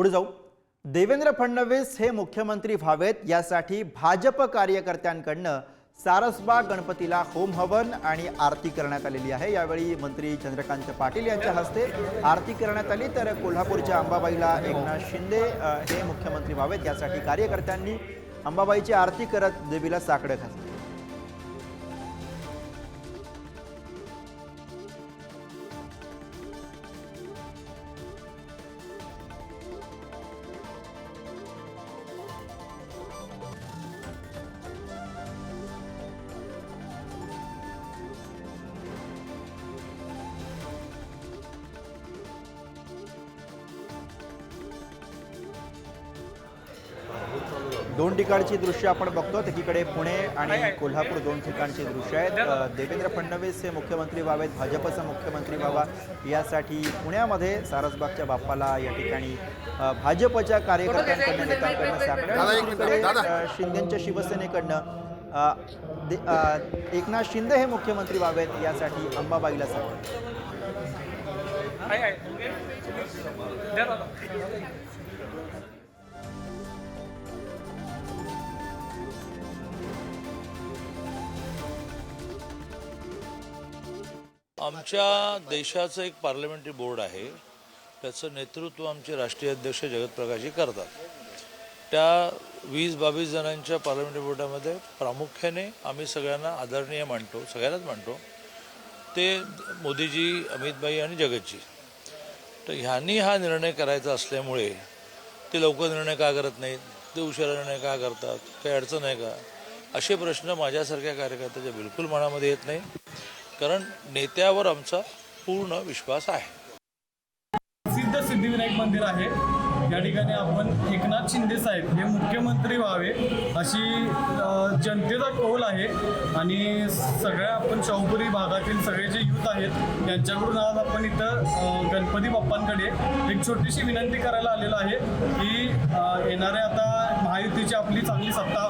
पुढे जाऊ. देवेंद्र फडणवीस हे मुख्यमंत्री व्हावेत यासाठी भाजप कार्यकर्त्यांकडनं सारसबाग गणपतीला होम हवन आणि आरती करण्यात आलेली आहे. यावेळी मंत्री चंद्रकांत पाटील यांच्या हस्ते आरती करण्यात आली. तर कोल्हापूरच्या अंबाबाईला एकनाथ शिंदे हे मुख्यमंत्री व्हावेत. यासाठी कार्यकर्त्यांनी अंबाबाईची आरती करत देवीला साकडं घातली. दोन ठिकाणची दृश्य आपण बघतो. एकीकडे पुणे आणि कोल्हापूर दोन ठिकाणची दृश्य आहेत. देवेंद्र फडणवीस हे मुख्यमंत्री व्हावेत भाजपचा मुख्यमंत्री व्हावा यासाठी पुण्यामध्ये सारसबागच्या बाप्पाला या ठिकाणी भाजपच्या कार्यकर्त्यांकडनं नेत्यांकडनं साकडं अ, शिंदेच्या शिवसेनेकडनं एकनाथ शिंदे हे मुख्यमंत्री व्हावेत यासाठी अंबाबाईला साकडं आमच्या देशाचं एक पार्लमेंटरी बोर्ड आहे. त्याचं नेतृत्व आमचे राष्ट्रीय अध्यक्ष जगतप्रकाशजी करतात. त्या वीस बावीस जणांच्या पार्लमेंटरी बोर्डामध्ये प्रामुख्याने आम्ही सगळ्यांना आदरणीय मानतो सगळ्यांनाच मानतो. ते मोदीजी अमितभाई आणि जगतजी. तर ह्यांनी हा निर्णय करायचा असल्यामुळे ते लवकर निर्णय का करत नाहीत? ते उशिरा निर्णय का करतात? काही अडचण आहे का? असे प्रश्न माझ्यासारख्या कार्यकर्त्याच्या बिलकुल मनामध्ये येत नाही. कारण नेत्यावर आमचा पूर्ण विश्वास आहे. प्रसिद्ध सिद्धिविनायक मंदिर आहे. या ठिकाणी आपण एकनाथ शिंदे साहेब हे मुख्यमंत्री व्हावे अशी जनतेचा कौल आहे. आणि सगळ्या आपण शाहूपुरी भागातील सगळे जे युथ आहेत त्यांच्याकडून आज आपण इथं गणपती बाप्पांकडे एक छोटीशी विनंती करायला आलेलो आहे की येणाऱ्या आता महायुतीची आपली चांगली सत्ता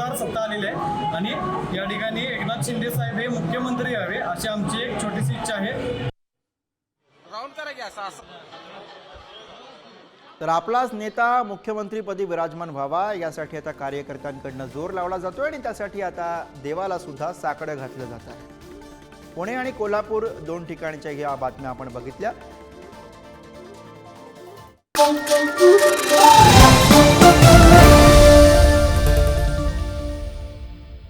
जोरदार सत्ता आलेली आहे. आणि या ठिकाणी एकनाथ शिंदे साहेब हे मुख्यमंत्री व्हावे अशी आमची एक छोटीशी इच्छा आहे. राऊंड करा की असं असं. तर आपलाच नेता मुख्यमंत्रीपदी विराजमान व्हावा यासाठी आता कार्यकर्त्यांकडनं जोर लावला जातोय आणि त्यासाठी आता देवाला सुद्धा साकडं घातलं जात आहे. पुणे आणि कोल्हापूर दोन ठिकाणच्या ह्या बातम्या आपण बघितल्या.